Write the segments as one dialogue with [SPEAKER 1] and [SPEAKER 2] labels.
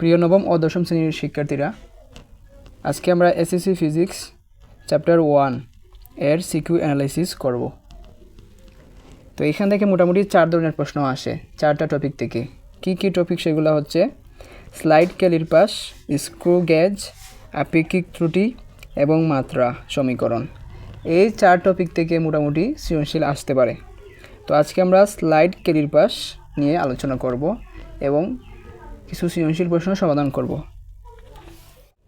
[SPEAKER 1] প্রিয় নবম ও দশম শ্রেণীর শিক্ষার্থীরা আজকে আমরা এসএসসি ফিজিক্স চ্যাপ্টার ওয়ান এর সিকিউ অ্যানালাইসিস করব তো এখান থেকে মোটামুটি চার ধরনের প্রশ্ন আসে চারটা টপিক থেকে কি কি টপিক সেগুলো হচ্ছে slide calipers screw gauge আপেক্ষিক ত্রুটি এবং মাত্রা সমীকরণ এই চার টপিক থেকে মোটামুটি সৃজনশীল আসতে পারে তো আজকে আমরা স্লাইড ক্যালির পাস নিয়ে আলোচনা করব এবং কিছু সৃজনশীল প্রশ্ন সমাধান করব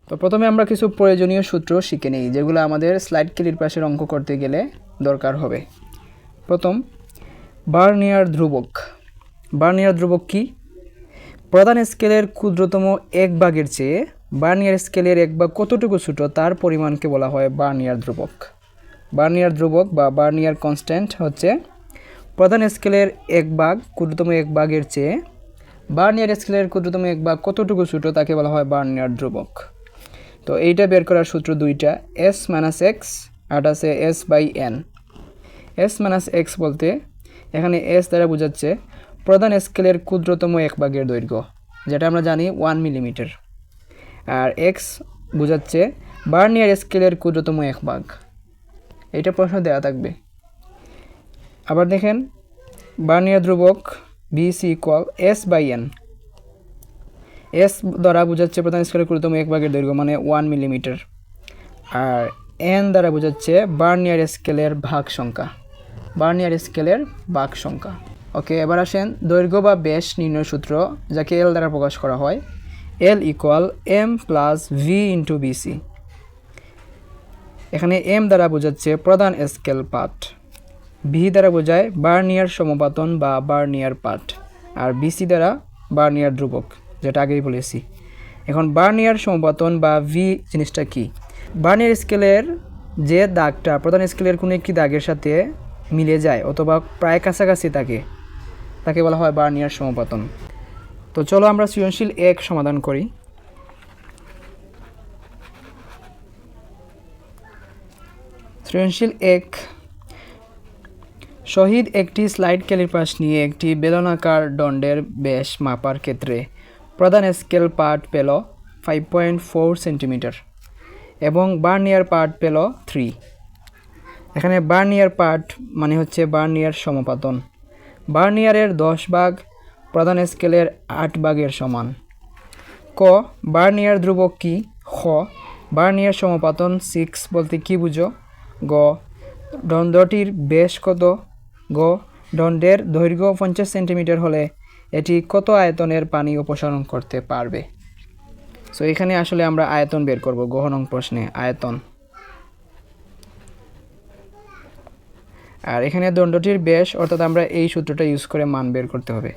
[SPEAKER 1] তো প্রথমে আমরা কিছু প্রয়োজনীয় সূত্র শিখে নিই যেগুলো আমাদের স্লাইড কেলির পাশের অঙ্ক করতে গেলে দরকার হবে প্রথম বার্নিয়ার ধ্রুবক বার্নিয়ার ধ্রুবক কি প্রধান স্কেলের ক্ষুদ্রতম এক ভাগের চেয়ে বার্নিয়ার স্কেলের এক বা কতটুকু ছোটো তার পরিমাণকে বলা হয় বার্নিয়ার ধ্রুবক বার্নিয়ার ধ্রুবক বা বার্নিয়ার কনস্ট্যান্ট হচ্ছে প্রধান স্কেলের এক ভাগ ক্ষুদ্রতম এক ভাগের চেয়ে বার্নিয়ার স্কেলের ক্ষুদ্রতম এক বা কতটুকু সূত্র তাকে বলা হয় বার্নিয়ার ধ্রুবক তো এইটা বের করার সূত্র দুইটা এস মাইনাস এক্স আর আছে S by N S minus X বলতে এখানে এস দ্বারা বোঝাচ্ছে প্রধান স্কেলের ক্ষুদ্রতম এক ভাগের দৈর্ঘ্য যেটা আমরা জানি ওয়ান মিলিমিটার আর এক্স বোঝাচ্ছে বার্নিয়ার স্কেলের ক্ষুদ্রতম এক ভাগ এটা প্রশ্ন দেওয়া থাকবে আবার দেখেন বার্নিয়ার ধ্রুবক VC equal S by N S দ্বারা বোঝাচ্ছে প্রধান স্কেলের ক্ষুদ্রতম এক ভাগের দৈর্ঘ্য মানে ওয়ান মিলিমিটার আর এন দ্বারা বোঝাচ্ছে বার্নিয়ার স্কেলের ভাগ সংখ্যা বার্নিয়ার স্কেলের ভাগ সংখ্যা ওকে এবার আসেন দৈর্ঘ্য বা ব্যাস নির্ণয় সূত্র যাকে এল দ্বারা প্রকাশ করা হয় L equal M plus V into VC এখানে এম দ্বারা বোঝাচ্ছে প্রধান স্কেল পাঠ ভি দ্বারা বোঝায় বার্নিয়ার সমপাতন বা বার্নিয়ার পাট আর বিসি দ্বারা বার্নিয়ার ধ্রুবক যেটা আগেই বলেছি এখন বার্নিয়ার সমপাতন বা ভি জিনিসটা কি বার্নিয়ার স্কেলের যে দাগটা প্রধান স্কেলের কোনো একটি দাগের সাথে মিলে যায় অথবা প্রায় কাছাকাছি থাকে তাকে বলা হয় বার্নিয়ার সমপাতন তো চলো আমরা সৃজনশীল এক সমাধান করি সৃজনশীল এক শহীদ একটি স্লাইড ক্যালিপাস নিয়ে একটি বেলনাকার দণ্ডের বেশ মাপার ক্ষেত্রে প্রধান স্কেল পার্ট পেল ফাইভ পয়েন্ট ফোর সেন্টিমিটার এবং বার্নিয়ার পার্ট পেল থ্রি এখানে বার্নিয়ার পার্ট মানে হচ্ছে বার্নিয়ার সমপাতন বার্নিয়ারের দশ ভাগ প্রধান স্কেলের আট ভাগের সমান ক বার্নিয়ার ধ্রুবক কী খ বার্নিয়ার সমপাতন সিক্স বলতে কী বুঝো গ দ্বন্দ্বটির বেশ কত গ দণ্ডের দৈর্ঘ্য পঞ্চাশ সেন্টিমিটার হলে এটি কত আয়তনের পানি অপসারণ করতে পারবে সো এখানে আসলে আমরা আয়তন বের করব গহনং প্রশ্নে আয়তন আর এখানে দণ্ডটির ব্যাস অর্থাৎ আমরা এই সূত্রটা ইউজ করে মান বের করতে হবে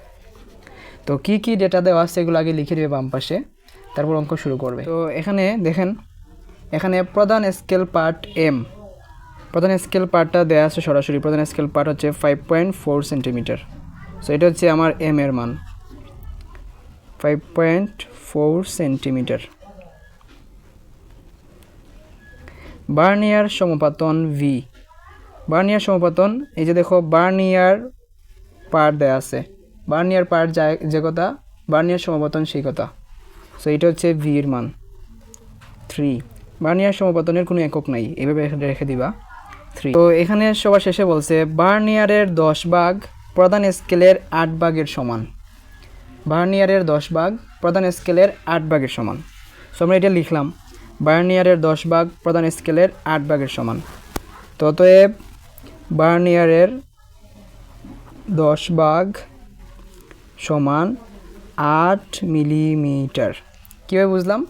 [SPEAKER 1] তো কি কি ডেটা দেওয়া আছে এগুলো আগে লিখে দেবে বাম পাশে তারপর অঙ্ক শুরু করবে তো এখানে দেখেন এখানে প্রধান স্কেল পার্ট এম প্রধান স্কেল পার্টটা দেওয়া আছে সরাসরি প্রধান স্কেল পার্ট হচ্ছে five point four centimetre so এটা হচ্ছে আমার এম এর মান five point four centimetre vernier সমপাতন ভি বার্নিয়ার সমপাতন এই যে দেখো বার্নিয়ার পার্ট দেয়া আছে বার্নিয়ার যায় যে কথা বার্নিয়ার সমপাতন সেই কথা সো এটা হচ্ছে এর মান থ্রি বার্নিয়ার সমপাতনের কোনো একক নাই এভাবে রেখে দিবা থ্রি তো এখানে সবার শেষে বলছে বার্নিয়ারের দশ ভাগ প্রধান স্কেলের আট ভাগের সমান বার্নিয়ারের দশ ভাগ প্রধান স্কেলের আট ভাগের সমান সো আমরা এটা লিখলাম বার্নিয়ারের দশ ভাগ প্রধান স্কেলের আট ভাগের সমান ততএব বার্নিয়ারের দশ ভাগ সমান আট মিলিমিটার কীভাবে বুঝলাম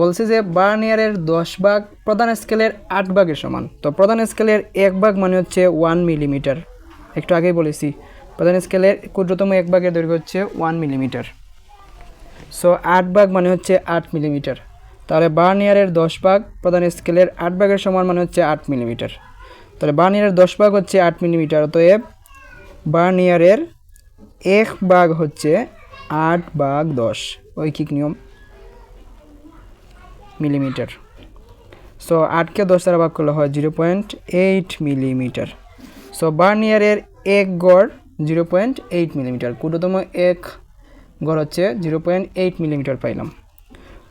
[SPEAKER 1] বলছে যে বার্নিয়ারের দশ ভাগ প্রধান স্কেলের আট ভাগের সমান তো প্রধান স্কেলের এক ভাগ মানে হচ্ছে ওয়ান মিলিমিটার একটু আগেই বলেছি প্রধান স্কেলের ক্ষুদ্রতম এক ভাগের দৈর্ঘ্য হচ্ছে ওয়ান মিলিমিটার সো আট ভাগ মানে হচ্ছে আট মিলিমিটার তাহলে বার্নিয়ারের দশ ভাগ প্রধান স্কেলের আট ভাগের সমান মানে হচ্ছে আট মিলিমিটার তাহলে বার্নিয়ারের দশ ভাগ হচ্ছে আট মিলিমিটার অতএব বার্নিয়ারের এক ভাগ হচ্ছে আট ভাগ দশ ঐকিক নিয়ম মিলিমিটার সো আটকে দশ দ্বারা ভাগ করলে হয় zero point eight millimetre so বার্ন ইয়ারের এক গড় জিরো পয়েন্ট এইট মিলিমিটার ক্ষুদ্রতম এক গড় হচ্ছে জিরো পয়েন্ট এইট মিলিমিটার পাইলাম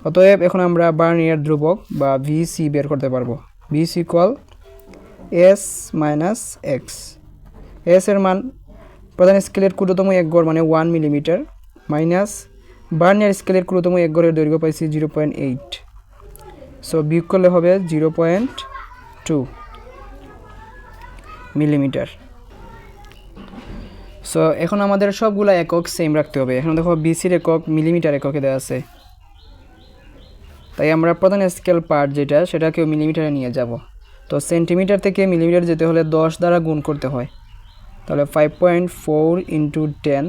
[SPEAKER 1] অতএব এখন আমরা বার্ন ইয়ার ধ্রুবক বা ভিসি বের করতে পারবো VC equal S minus X S এর মান প্রধান স্কেলের ক্ষুদ্রতম এক গড় মানে ওয়ান মিলিমিটার মাইনাস বার্নিয়ার স্কেলের ক্ষুদ্রতম এক গড়ের দৈর্ঘ্য পাইছি জিরো পয়েন্ট এইট সো বিয়োগ করলে হবে zero point two millimetre so এখন আমাদের সবগুলা একক সেম রাখতে হবে এখন দেখো বিসির একক মিলিমিটার এককে দেওয়া আছে তাই আমরা প্রধান স্কেল পার্ট যেটা সেটাকেও মিলিমিটারে নিয়ে যাব তো সেন্টিমিটার থেকে মিলিমিটার যেতে হলে দশ দ্বারা গুণ করতে হয় তাহলে five point four into ten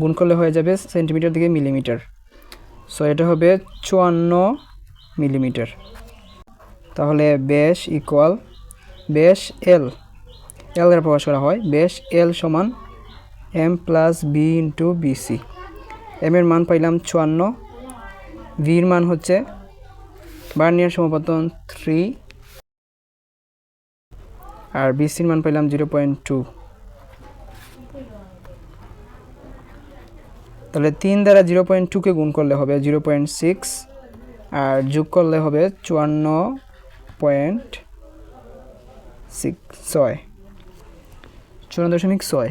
[SPEAKER 1] গুণ করলে হয়ে যাবে সেন্টিমিটার থেকে মিলিমিটার সো এটা হবে চুয়ান্ন মিলিমিটার তাহলে বেশ ইকুয়াল বেশ এল এল দ্বারা প্রকাশ করা হয় বেশ এল সমান M plus B into VC M এর মান পাইলাম চুয়ান্ন ভির মান হচ্ছে বার্নিয়ার সমপতন থ্রি আর বিসির মান পাইলাম জিরো পয়েন্ট টু তাহলে তিন দ্বারা জিরো পয়েন্ট টুকে গুণ করলে হবে জিরো পয়েন্ট সিক্স আর যোগ করলে হবে চুয়ান্ন পয়েন্ট সিক্স ছয় চুয়ান্ন দশমিক ছয়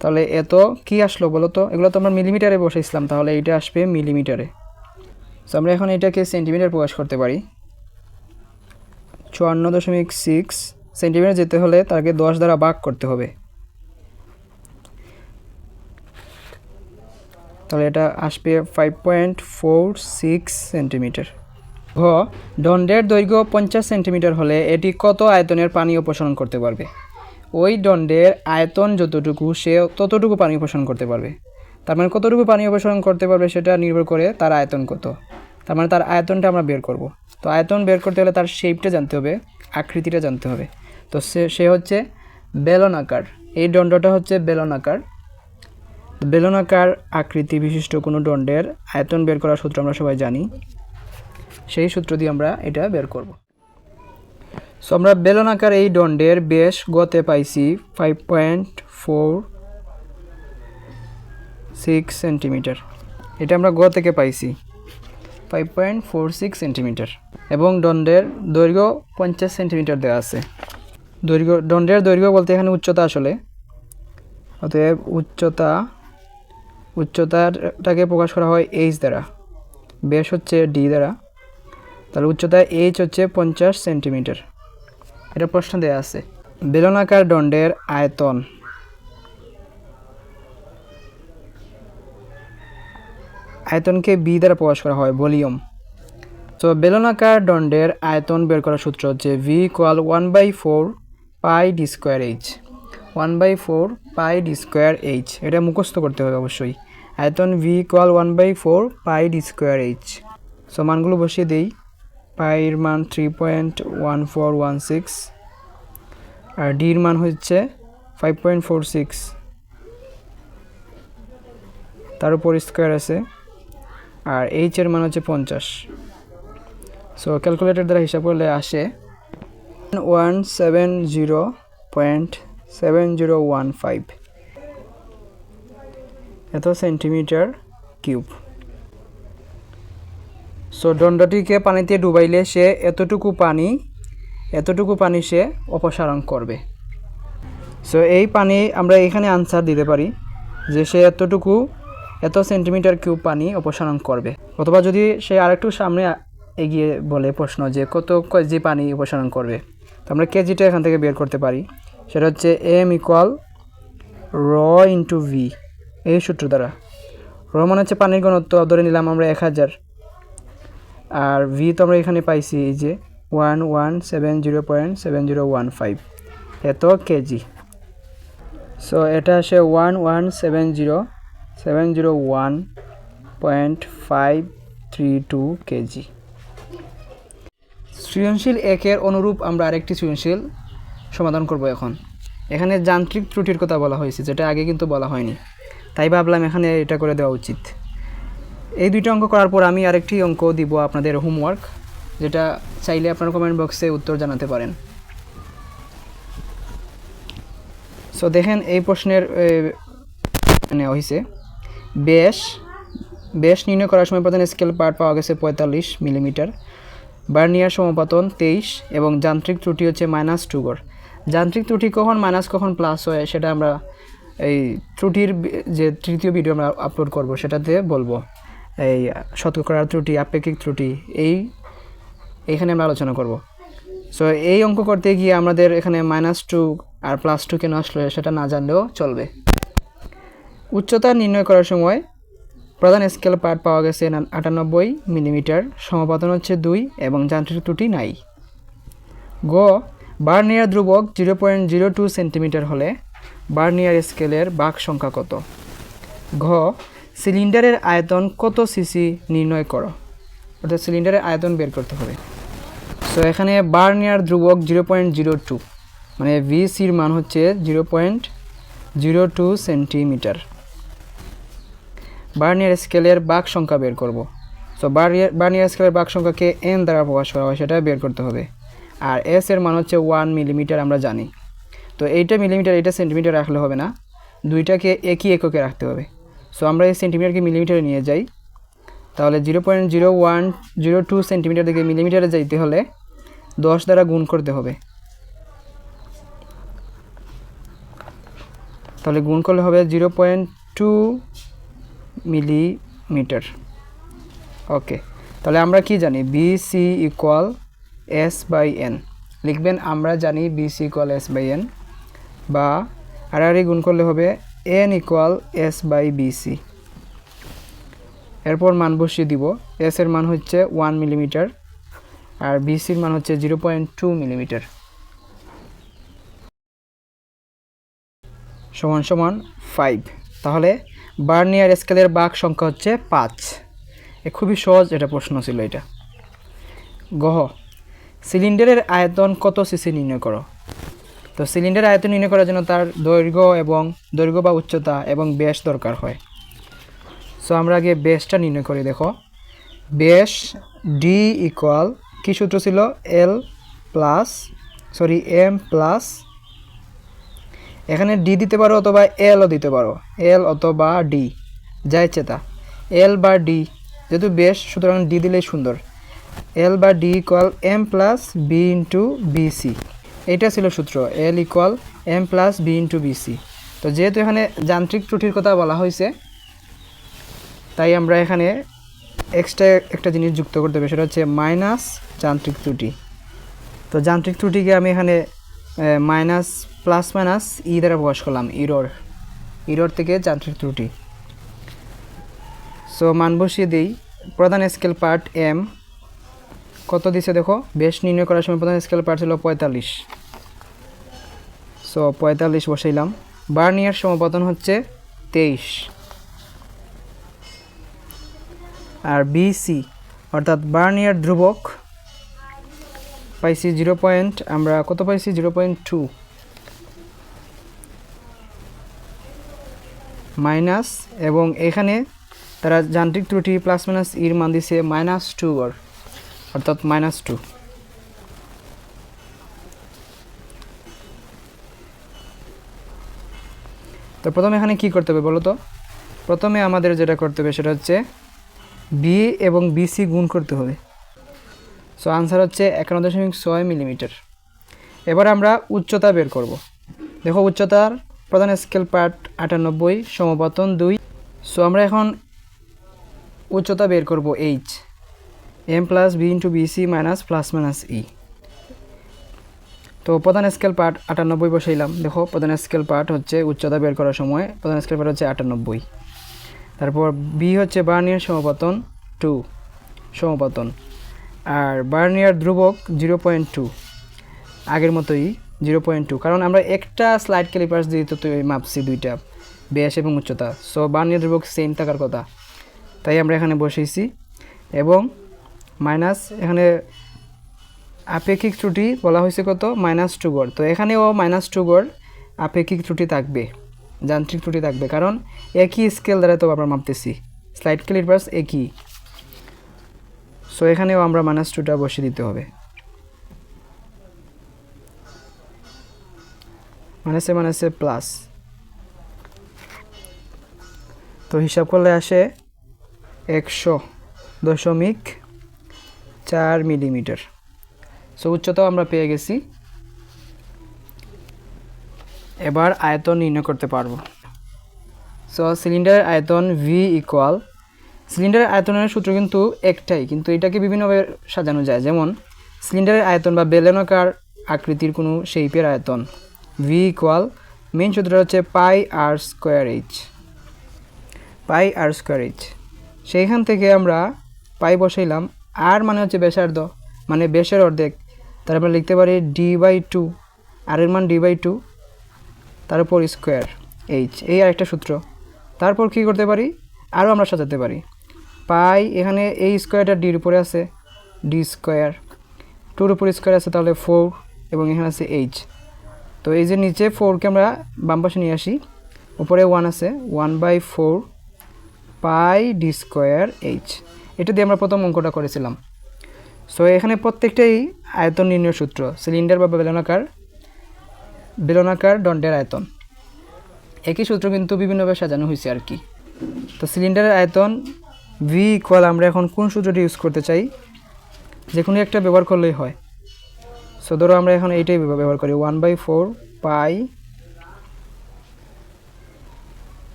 [SPEAKER 1] তাহলে এত কি আসলো বলো তো এগুলো তো আমরা মিলিমিটারে বসেছিলাম তাহলে এটা আসবে মিলিমিটারে তো আমরা এখন এটাকে সেন্টিমিটার প্রকাশ করতে পারি চুয়ান্ন দশমিক সিক্স সেন্টিমিটার যেতে হলে তাকে দশ দ্বারা ভাগ করতে হবে তাহলে এটা আসবে five point four six centimetre ঘ দণ্ডের দৈর্ঘ্য পঞ্চাশ সেন্টিমিটার হলে এটি কত আয়তনের পানি অপসারণ করতে পারবে ওই দণ্ডের আয়তন যতটুকু সে ততটুকু পানি অপসারণ করতে পারবে তার মানে কতটুকু পানি অপসারণ করতে পারবে সেটা নির্ভর করে তার আয়তন কত তার মানে তার আয়তনটা আমরা বের করব তো আয়তন বের করতে হলে তার শেপটা জানতে হবে আকৃতিটা জানতে হবে তো সে সে হচ্ছে বেলন আকার এই দণ্ডটা হচ্ছে বেলন আকার বেলনাকার আকৃতি বিশিষ্ট কোনো দণ্ডের আয়তন বের করার সূত্র আমরা সবাই জানি সেই সূত্র দিয়ে আমরা এটা বের করব সো আমরা বেলনাকার এই দণ্ডের বেশ গতে পাইছি five point four six centimetre এটা আমরা গ থেকে পাইছি five point four six centimetre এবং দণ্ডের দৈর্ঘ্য পঞ্চাশ সেন্টিমিটার দেওয়া আছে দৈর্ঘ্য দণ্ডের দৈর্ঘ্য বলতে এখানে উচ্চতা আসলে অতএব উচ্চতা উচ্চতাটাকে প্রকাশ করা হয় এইচ দ্বারা বেশ হচ্ছে ডি দ্বারা তাহলে উচ্চতা এইচ হচ্ছে পঞ্চাশ সেন্টিমিটার এটা প্রশ্ন দেয়া আছে বেলনাকার দণ্ডের আয়তন আয়তনকে বি দ্বারা প্রকাশ করা হয় ভলিউম তো বেলনাকার দণ্ডের আয়তন বের করার সূত্র হচ্ছে V equal one by four pi D square H one by four pi D square H এটা মুখস্থ করতে হবে অবশ্যই আয়তন V equal one by four pi D square H so মানগুলো বসিয়ে দিই পাইয়ের মান three point one four one six আর ডির মান হচ্ছে ফাইভ পয়েন্ট ফোর সিক্স তার উপর স্কোয়ার আছে আর এইচের মান হচ্ছে পঞ্চাশ সো ক্যালকুলেটর দ্বারা হিসাব করলে আসে one seven zero point seven zero one five এত সেন্টিমিটার কিউব সো দণ্ডটিকে পানিতে ডুবাইলে সে এতটুকু পানি এতটুকু পানি সে অপসারণ করবে সো এই পানি আমরা এখানে আনসার দিতে পারি যে সে এতটুকু এত সেন্টিমিটার কিউব পানি অপসারণ করবে অথবা যদি সে আরেকটু সামনে এগিয়ে বলে প্রশ্ন যে কত কেজি পানি অপসারণ করবে তো আমরা কেজিটা এখান থেকে বের করতে পারি সেটা হচ্ছে M equal rho into V এই সূত্র দ্বারা র মানে হচ্ছে পানির ঘনত্ব ধরে নিলাম আমরা এক হাজার আর ভি তো আমরা এখানে পাইছি এই যে one one seven zero point seven zero one five এত কেজি সো এটা আসে one one seven zero seven zero one point five three two KG সৃজনশীল একের অনুরূপ আমরা আরেকটি সৃজনশীল সমাধান করব এখন এখানে যান্ত্রিক ত্রুটির কথা বলা হয়েছে যেটা আগে কিন্তু বলা হয়নি তাই ভাবলাম এখানে এটা করে দেওয়া উচিত এই দুইটা অঙ্ক করার পর আমি আরেকটি অঙ্ক দিব আপনাদের হোমওয়ার্ক যেটা চাইলে আপনারা কমেন্ট বক্সে উত্তর জানাতে পারেন সো দেখেন এই প্রশ্নের নেওয়া হয়েছে বেশ বেশ নির্ণয় করার সময় প্রধান স্কেল পার্ট পাওয়া গেছে পঁয়তাল্লিশ মিলিমিটার বার্নিয়ার সমপাতন তেইশ এবং যান্ত্রিক ত্রুটি হচ্ছে মাইনাস টুগড় যান্ত্রিক ত্রুটি কখন মাইনাস কখন প্লাস হয় সেটা আমরা এই ত্রুটির যে তৃতীয় ভিডিও আমরা আপলোড করব সেটাতে বলবো এই শতকরার ত্রুটি আপেক্ষিক ত্রুটি এই এখানে আমরা আলোচনা করব সো এই অঙ্ক করতে গিয়ে আমাদের এখানে মাইনাস টু আর প্লাস টু কেন আসলে সেটা না জানলেও চলবে উচ্চতা নির্ণয় করার সময় প্রধান স্কেল পার্ট পাওয়া গেছে আটানব্বই মিলিমিটার সমপাদন হচ্ছে দুই এবং যান্ত্রিক ত্রুটি নাই গ বার্নিয়ার ধ্রুবক zero point zero two centimetre হলে বার্নিয়ার স্কেলের বাঘ সংখ্যা কত ঘ সিলিন্ডারের আয়তন কত সিসি নির্ণয় করো অর্থাৎ সিলিন্ডারের আয়তন বের করতে হবে সো এখানে বার্নিয়ার ধ্রুবক জিরো পয়েন্ট জিরো টু মানে ভিসির মান হচ্ছে zero point zero two centimetre vernier স্কেলের বাঘ সংখ্যা বের করব সো বার্নিয়ার বার্নিয়ার স্কেলের বাঘ সংখ্যাকে এন দ্বারা প্রকাশ করা হয় সেটা বের করতে হবে আর এস এর মান হচ্ছে ওয়ান মিলিমিটার আমরা জানি তো এইটা মিলিমিটার এইটা সেন্টিমিটার রাখলে হবে না দুইটাকে একই এককে রাখতে হবে সো আমরা এই সেন্টিমিটারকে মিলিমিটারে নিয়ে যাই তাহলে zero point zero one zero two centimetre থেকে মিলিমিটারে যাইতে হলে দশ দ্বারা গুণ করতে হবে তাহলে গুণ করলে হবে zero point two millimetre okay তাহলে আমরা কি জানি VC equal S by N লিখবেন আমরা জানি VC equal S by N বা আড়াআড়ি গুণ করলে হবে N equal S by VC এরপর মান বসিয়ে দিব এস এর মান হচ্ছে ওয়ান মিলিমিটার আর বিসির মান হচ্ছে জিরো পয়েন্ট টু মিলিমিটার সমান সমান ফাইভ তাহলে বার্নিয়ার স্কেলের বাঘ সংখ্যা হচ্ছে পাঁচ এ খুবই সহজ এটা প্রশ্ন ছিল এটা গহ সিলিন্ডারের আয়তন কত সিসি নির্ণয় করো তো সিলিন্ডার আয়তন নির্ণয় করার জন্য তার দৈর্ঘ্য এবং দৈর্ঘ্য বা উচ্চতা এবং ব্যাস দরকার হয় সো আমরা আগে ব্যাসটা নির্ণয় করি দেখো ব্যাস ডি ইকুয়াল কী সূত্র ছিল L plus sorry M plus এখানে ডি দিতে পারো অথবা এলও দিতে পারো এল অথবা ডি যা ইচ্ছে তা এল বা ডি যেহেতু বেশ সুতরাং ডি দিলেই সুন্দর এল বা D equal M plus B into VC এটা ছিল সূত্র L equal M plus B into VC তো যেহেতু এখানে যান্ত্রিক ত্রুটির কথা বলা হয়েছে তাই আমরা এখানে এক্সট্রা একটা জিনিস যুক্ত করতে হবে সেটা হচ্ছে মাইনাস যান্ত্রিক ত্রুটি তো যান্ত্রিক ত্রুটিকে আমি এখানে মাইনাস প্লাস মাইনাস ই দ্বারা প্রকাশ করলাম ইরোর ইরোর থেকে যান্ত্রিক ত্রুটি সো মান বসিয়ে দিই প্রধান স্কেল পার্ট এম কত দিছে দেখো বেশ নির্ণয় করার সময় প্রথম স্কেল পার ছিল পঁয়তাল্লিশ সো পঁয়তাল্লিশ বসাইলাম বার্নিয়ার সমপতন হচ্ছে তেইশ আর বিসি অর্থাৎ বার্নিয়ার ধ্রুবক পাইছি জিরো পয়েন্ট আমরা কত পাইছি জিরো পয়েন্ট টু মাইনাস এবং এখানে তারা যান্ত্রিক ত্রুটি প্লাস মাইনাস ইর মান দিছে মাইনাস টু গড় অর্থাৎ মাইনাস টু তো প্রথমে এখানে কি করতে হবে বলো তো প্রথমে আমাদের যেটা করতে হবে সেটা হচ্ছে বি এবং বিসি গুণ করতে হবে সো আনসার হচ্ছে একান্ন দশমিক ছয় মিলিমিটার এবার আমরা উচ্চতা বের করব। দেখো উচ্চতার প্রধান স্কেল পার্ট আটানব্বই সমপতন দুই সো আমরা এখন উচ্চতা বের করব H M plus B into VC minus plus minus E তো প্রধান স্কেল পার্ট আটানব্বই বসাইলাম দেখো প্রধান স্কেল পার্ট হচ্ছে উচ্চতা বের করার সময় প্রধান স্কেল পার্ট হচ্ছে আটানব্বই তারপর বি হচ্ছে বার্নিয়ার সমপাতন টু সমপতন আর বার্নিয়ার ধ্রুবক জিরো পয়েন্ট টু আগের মতোই জিরো পয়েন্ট টু কারণ আমরা একটা স্লাইড ক্যালিপার্স দিয়ে তো মাপছি দুইটা ব্যাস এবং উচ্চতা সো বার্নিয়ার ধ্রুবক সেম থাকার কথা তাই আমরা এখানে বসেছি এবং মাইনাস এখানে আপেক্ষিক ত্রুটি বলা হয়েছে কত মাইনাস টু গড় তো এখানেও মাইনাস টু গড় আপেক্ষিক ত্রুটি থাকবে যান্ত্রিক ত্রুটি থাকবে কারণ একই স্কেল দ্বারা তো আমরা মাপতেছি স্লাইড স্কেল একই সো এখানেও আমরা মাইনাস টুটা বসিয়ে দিতে হবে মাইনাসে মাইনাসে প্লাস তো হিসাব করলে আসে একশো দশমিক চার মিলিমিটার সো উচ্চতাও আমরা পেয়ে গেছি এবার আয়তন নির্ণয় করতে পারবো সো সিলিন্ডারের আয়তন ভি ইকুয়াল সিলিন্ডারের আয়তনের সূত্র কিন্তু একটাই কিন্তু এটাকে বিভিন্নভাবে সাজানো যায় যেমন সিলিন্ডারের আয়তন বা বেলেনকার আকৃতির কোনো শেপের আয়তন ভি ইকুয়াল মেন সূত্রটা হচ্ছে pi R square H pi R square H সেইখান থেকে আমরা পাই বসাইলাম আর মানে হচ্ছে ব্যাসার্ধ মানে বেশের অর্ধেক তার আমরা মানে লিখতে পারি ডি বাই টু আর এর মান ডি বাই টু তার উপর স্কোয়ার এইচ এই আর একটা সূত্র তারপর কি করতে পারি আরও আমরা সাজাতে পারি পাই এখানে এই স্কোয়ারটা ডির উপরে আছে ডি স্কোয়ার টুর উপর স্কোয়ার আছে তাহলে ফোর এবং এখানে আছে এইচ তো এই যে নিচে ফোরকে আমরা বাম পাশে নিয়ে আসি উপরে ওয়ান আছে one by four pi D square H এটা দিয়ে আমরা প্রথম অঙ্কটা করেছিলাম সো এখানে প্রত্যেকটাই আয়তন নির্ণয় সূত্র সিলিন্ডার বা বেলনাকার বেলনাকার দণ্ডের আয়তন একই সূত্র কিন্তু বিভিন্নভাবে সাজানো হয়েছে আর কি তো সিলিন্ডারের আয়তন ভি ইকুয়াল আমরা এখন কোন সূত্রটি ইউজ করতে চাই যে কোনো একটা ব্যবহার করলেই হয় সো ধরো আমরা এখন এইটাই ব্যবহার করি one by four pi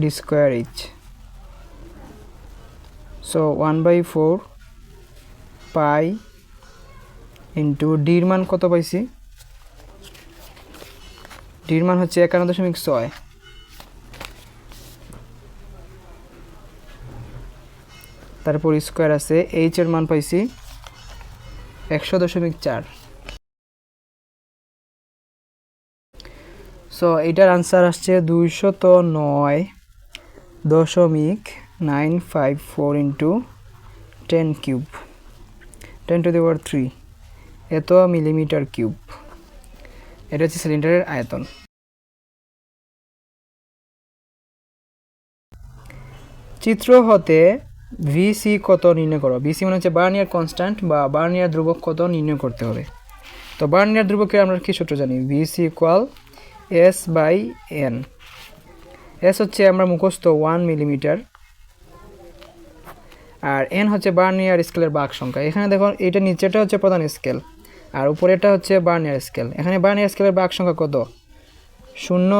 [SPEAKER 1] D square H so one by four pi into ডির মান কত পাইছি ডির মান হচ্ছে একান্ন দশমিক ছয় তারপর স্কোয়ার আছে এইচ এর মান পাইছি একশো দশমিক চার সো এটার আনসার আসছে দুইশত নয় দশমিক nine five four into ten cube ten to the power three এত মিলিমিটার কিউব এটা হচ্ছে সিলিন্ডারের আয়তন চিত্র হতে ভিসি কত নির্ণয় করো ভিসি মানে হচ্ছে বার্নিয়ার কনস্ট্যান্ট বা বার্নিয়ার ধ্রুবক কত নির্ণয় করতে হবে তো বার্নিয়ার ধ্রুবকের আমরা কী সূত্র জানি VC equal S by N S হচ্ছে আমরা মুখস্থ ওয়ান মিলিমিটার আর এন হচ্ছে বার্নিয়ার স্কেলের বাঘ সংখ্যা এখানে দেখো এটা নিচেটা হচ্ছে প্রধান স্কেল আর উপরেটা হচ্ছে বার্নিয়ার স্কেল এখানে বার্নিয়ার স্কেলের বাঘ সংখ্যা কত শূন্য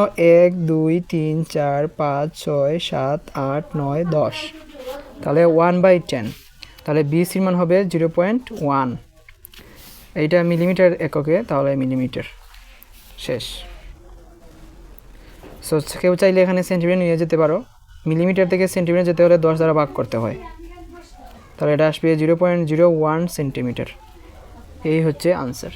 [SPEAKER 1] এক দুই তিন চার পাঁচ ছয় সাত আট নয় দশ তাহলে ওয়ান বাই টেন তাহলে বিসির মান হবে জিরো পয়েন্ট ওয়ান এইটা মিলিমিটার এককে তাহলে মিলিমিটার শেষ সো কেউ চাইলে এখানে সেন্টিমিটার নিয়ে যেতে পারো মিলিমিটার থেকে সেন্টিমিটার যেতে হলে দশ দ্বারা ভাগ করতে হয় তাহলে এটা আসবে zero point zero one centimetre এই হচ্ছে আনসার